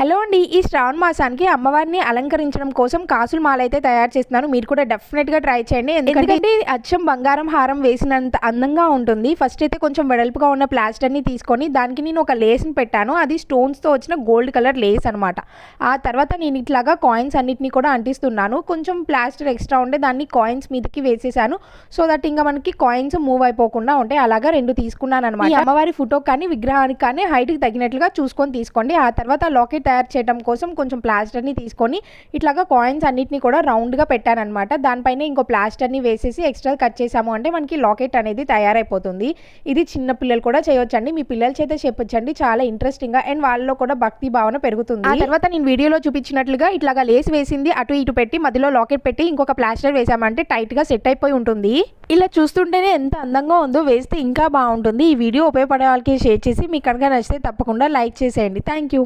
Hello అండి ఈ శ్రావణ మాసానికి అమ్మవారిని అలంకరించడం కోసం కాసుల మాల అయితే తయారు చేస్తున్నాను మీరు కూడా డెఫినెట్గా ట్రై చేయండి. ఎందుకంటే అచ్చం బంగారం హారం వేసినంత అందంగా ఉంటుంది. ఫస్ట్ అయితే కొంచెం వెడల్పుగా ఉన్న ప్లాస్టర్ని తీసుకొని దానికి నేను ఒక లేస్ని పెట్టాను. అది స్టోన్స్తో వచ్చిన గోల్డ్ కలర్ లేస్ అనమాట ఆ తర్వాత నేను ఇట్లాగా కాయిన్స్ అన్నిటిని కూడా అంటిస్తున్నాను. కొంచెం ప్లాస్టర్ ఎక్స్ట్రా ఉంటే దాన్ని కాయిన్స్ మీదకి వేసేసాను. సో దట్ ఇంకా మనకి కాయిన్స్ మూవ్ అయిపోకుండా ఉంటాయి. అలాగా రెండు తీసుకున్నాను అనమాట అమ్మవారి ఫోటో కానీ విగ్రహానికి కానీ హైట్కి తగినట్లుగా చూసుకొని తీసుకోండి. ఆ తర్వాత లాకెట్ తయారు చేయడం కోసం కొంచెం ప్లాస్టర్ని తీసుకొని ఇట్లాగా కాయిన్స్ అన్నిటిని కూడా రౌండ్గా పెట్టానమాట దానిపైన ఇంకో ప్లాస్టర్ని వేసేసి ఎక్స్ట్రా కట్ చేసాము. అంటే మనకి లాకెట్ అనేది తయారైపోతుంది. ఇది చిన్న పిల్లలు కూడా చేయొచ్చండి. మీ పిల్లల చేత చెప్పొచ్చండి. చాలా ఇంట్రెస్టింగ్గా అండ్ వాళ్ళలో కూడా భక్తి భావన పెరుగుతుంది. ఆ తర్వాత నేను వీడియోలో చూపించినట్లుగా ఇట్లాగా లేస్ వేసింది అటు ఇటు పెట్టి మధ్యలో లాకెట్ పెట్టి ఇంకొక ప్లాస్టర్ వేసామంటే టైట్గా సెట్ అయిపోయి ఉంటుంది. ఇలా చూస్తుంటేనే ఎంత అందంగా ఉందో వేస్తే ఇంకా బాగుంటుంది. ఈ వీడియో ఉపయోగపడే వాళ్ళకి షేర్ చేసి మీకు కనుక నచ్చితే తప్పకుండా లైక్ చేసేయండి. Thank you